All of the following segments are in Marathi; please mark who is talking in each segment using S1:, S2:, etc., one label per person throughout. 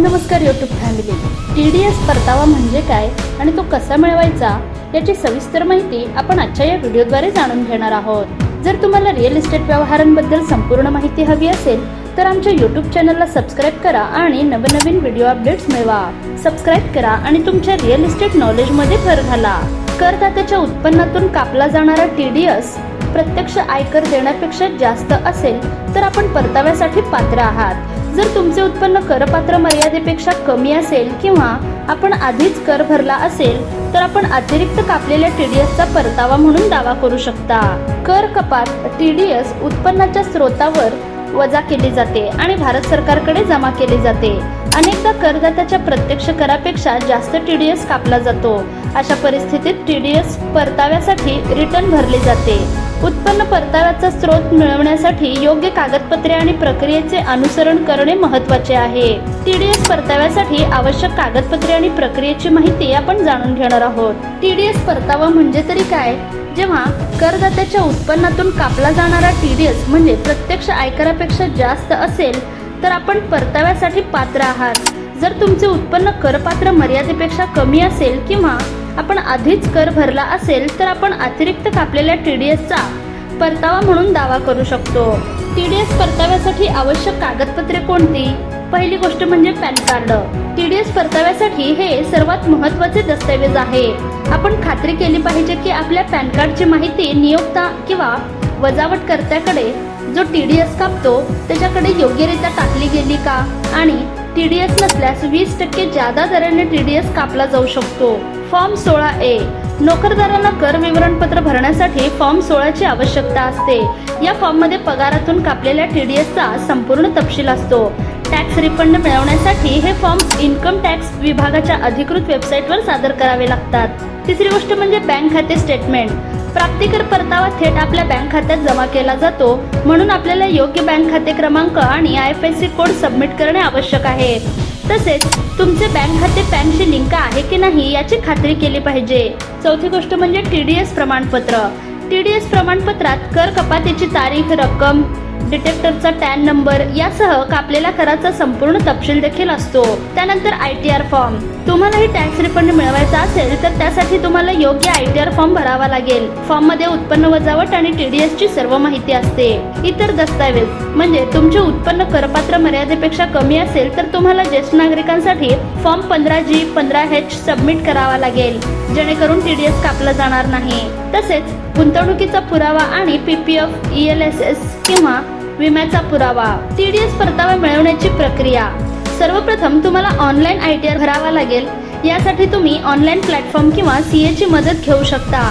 S1: नमस्कार YouTube family T D S परतावा म्हणजे काय आणि तो कसा मिळवायचा याची सविस्तर माहिती आपण आजच्या या व्हिडिओद्वारे जाणून घेणार आहोत. जर तुम्हाला रिअल इस्टेट व्यवहारांबद्दल संपूर्ण माहिती हवी असेल तर आमच्या यूट्यूब चॅनलला सबस्क्राईब करा आणि नवनवीन व्हिडिओ अपडेट्स मिळवा. सबस्क्राईब करा आणि तुमच्या रिअल इस्टेट नॉलेजमध्ये भर घाला. करदात्याच्या उत्पन्नातून कापला जाणारा टी डी एस प्रत्यक्ष आयकर देण्यापेक्षा जास्त असेल तर आपण परताव्यासाठी पात्र आहात. जर तुमचे उत्पन्न करपात्र मर्यादेपेक्षा कमी असेल किंवा आपण आधीच कर भरला असेल तर आपण अतिरिक्त कापलेल्या टीडीएसचा परतावा म्हणून दावा करू शकता. कर कपात टीडीएस उत्पन्नाच्या स्रोतावर वजा केली जाते आणि भारत सरकारकडे जमा केली जाते. अनेकदा करदात्याच्या प्रत्यक्ष करापेक्षा जास्त टीडीएस कापला जातो. अशा परिस्थितीत टीडीएस परताव्यासाठी रिटर्न भरले जाते. उत्पन्न परताव्याचा स्रोत मिळवण्यासाठी योग्य कागदपत्रे आणि प्रक्रियेचे अनुसरण करणे महत्त्वाचे आहे. टीडीएस परताव्यासाठी आवश्यक कागदपत्रे आणि प्रक्रियेची माहिती आपण जाणून घेणार आहोत. टीडीएस परतावा म्हणजे तरी काय? जेव्हा करदात्याच्या उत्पन्नातून कापला जाणारा टीडीएस म्हणजे प्रत्यक्ष आयकरापेक्षा जास्त असेल तर आपण परताव्यासाठी पात्र आहात. जर तुमचे उत्पन्न करपात्र मर्यादेपेक्षा कमी असेल किंवा आपण आधीच कर भरला असेल तर आपण अतिरिक्त कापलेल्या टी डी एसचा परतावा म्हणून दावा करू शकतो. टी डी एस परताव्यासाठी आवश्यक कागदपत्रे कोणती? पहिली गोष्ट म्हणजे PAN card. T D S परताव्यासाठी हे सर्वात महत्त्वाचे दस्तऐवज आहे. आपण खात्री केली पाहिजे की आपल्या पॅन कार्डची माहिती नियोक्ता किंवा वजावटकर्त्याकडे जो टी डी एस कापतो त्याच्याकडे योग्यरित्या टाकली गेली का? आणि टी डी नसल्यास वीस टक्के जादा दराने टी डी एस कापला जाऊ शकतो. फॉर्म सोळा ए. नोकरदारांना कर विवरणपत्र भरण्यासाठी फॉर्म सोळाची आवश्यकता असते. या फॉर्ममध्ये पगारातून कापलेल्या टी डी एसचा संपूर्ण तपशील असतो. टॅक्स रिफंड मिळवण्यासाठी हे फॉर्म इन्कम टॅक्स विभागाच्या अधिकृत वेबसाईटवर सादर करावे लागतात. तिसरी गोष्ट म्हणजे बँक खाते स्टेटमेंट प्राप्तिकर परतावा थेट आपल्या बँक खात्यात जमा केला जातो. म्हणून आपल्याला योग्य बँक खाते क्रमांक आणि I F S C code submit करणे आवश्यक आहे. तसेच तुमचे बँक खाते पॅनशी लिंक आहे की नाही याची खात्री केली पाहिजे. चौथी गोष्ट म्हणजे टी डी एस प्रमाणपत्र. टी डी एस प्रमाणपत्रात कर कपातीची तारीख रक्कम डिटेक्टरचा टॅन नंबर यासह कापलेल्या कराचा संपूर्ण तपशील देखील असतो. त्यानंतर आय टी आर फॉर्म. तुम्हालाही टॅक्स रिफंड मिळवायचा असेल तर त्यासाठी तुम्हाला योग्य आय टी आर फॉर्म भरावा लागेल. फॉर्ममध्ये उत्पन्न वजावट आणि टीडीएस ची सर्व माहिती असते. इतर दस्तावेज म्हणजे तुमचे उत्पन्न करपात्र मर्यादेपेक्षा कमी असेल तर तुम्हाला ज्येष्ठ नागरिकांसाठी फॉर्म पंधरा जी पंधरा एच सबमिट करावा लागेल. जेणेकरून टीडीएस कापला जाणार नाही. तसेच गुंतवणुकीचा पुरावा आणि पीपीएफ एल एस एस किंवा विम्याचा पुरावा टीडीएस परतावा मिळवण्याची प्रक्रिया. सर्वप्रथम तुम्हाला ऑनलाईन आय टी आर भरावा लागेल. यासाठी तुम्ही ऑनलाईन प्लॅटफॉर्म किंवा सी ची मदत घेऊ शकता.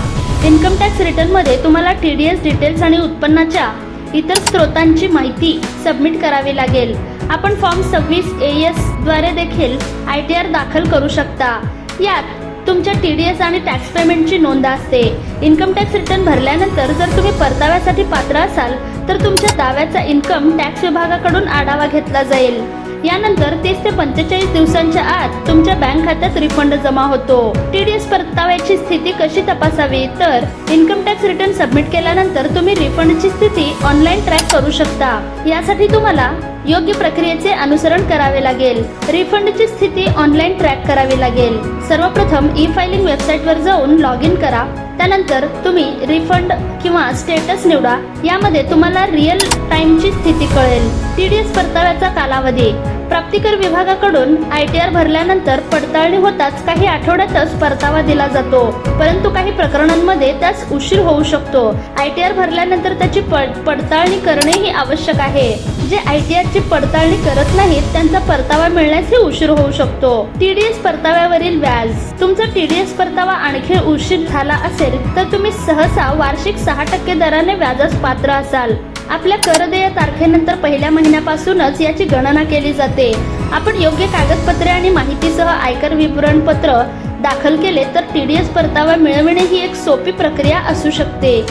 S1: इन्कम टॅक्स रिटर्नमध्ये तुम्हाला टीडीएस डिटेल्स आणि उत्पन्नाच्या इतर स्रोतांची माहिती सबमिट करावी लागेल. आपण फॉर्म सव्वीस ए एसद्वारे देखील आय टी आर दाखल करू शकता. यात तुमच्या टी डी एस आणि टॅक्स पेमेंटची नोंद असते. इन्कम टॅक्स रिटर्न भरल्यानंतर जर तुम्ही परताव्यासाठी पात्र असाल तर तुमच्या दाव्याचा इन्कम टॅक्स विभागाकडून आढावा घेतला जाईल. यानंतर तीस ते पंचेचाळीस दिवसांच्या आत तुमच्या बँक खात्यात रिफंड जमा होतो. टीडीएस परताव्याची स्थिती कशी तपासावी? तर इन्कम टॅक्स रिटर्न सबमिट केल्यानंतर तुम्ही रिफंडची स्थिती ऑनलाईन ट्रॅक करू शकता. यासाठी तुम्हाला योग्य प्रक्रियेचे अनुसरण करावे लागेल. रिफंडची स्थिती ऑनलाईन ट्रॅक करावी लागेल. सर्वप्रथम ई फायलिंग वेबसाईटवर जाऊन लॉग इन करा. त्यानंतर तुम्ही रिफंड किंवा स्टेटस निवडा. यामध्ये तुम्हाला रिअल टाइमची स्थिती कळेल. टी डी एस परताव्याचा कालावधी. प्राप्तिकर विभागाकडून आय टी आर भरल्यानंतर पडताळणी होताच काही आठवड्यातच परतावा दिला जातो. परंतु काही प्रकरणांमध्ये त्यास उशीर होऊ शकतो. आय टी आर भरल्यानंतर त्याची पडताळणी करणेही आवश्यक आहे. जे आय टी आरची पडताळणी करत नाहीत त्यांचा परतावा मिळण्यासही उशीर होऊ शकतो. टीडीएस परताव्यावरील व्याज. तुमचा टीडीएस परतावा आणखी उशीर झाला असेल तर तुम्ही सहसा वार्षिक सहा टक्के दराने व्याजास पात्र असाल. आपल्या कर देय तारखेनंतर पहिल्या महिन्यापासूनच याची गणना केली जाते. आपण योग्य कागदपत्रे आणि माहितीसह आयकर विवरणपत्र दाखल केले तर टी डी एस परतावा मिळविणे ही एक सोपी प्रक्रिया असू शकते.